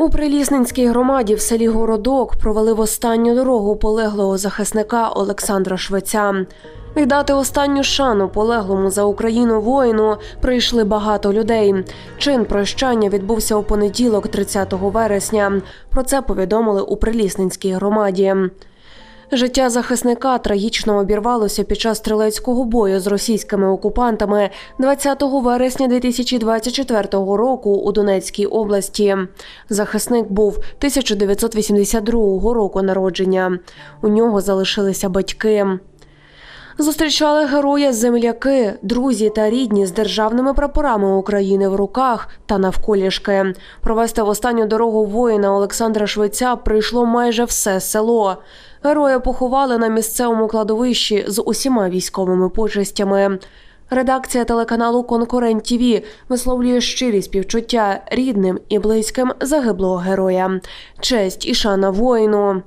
У Прилісненській громаді в селі Городок провели в останню дорогу полеглого захисника Олександра Швеця. Віддати останню шану полеглому за Україну воїну прийшли багато людей. Чин прощання відбувся у понеділок, 30 вересня. Про це повідомили у Прилісненській громаді. Життя захисника трагічно обірвалося під час стрілецького бою з російськими окупантами 20 вересня 2024 року у Донецькій області. Захисник був 1982 року народження. У нього залишилися батьки. Зустрічали героя земляки, друзі та рідні з державними прапорами України в руках та навколішки. Провести в останню дорогу воїна Олександра Швеця прийшло майже все село. Героя поховали на місцевому кладовищі з усіма військовими почестями. Редакція телеканалу Конкурент ТІВІ висловлює щирі співчуття рідним і близьким загиблого героя. Честь і шана воїну.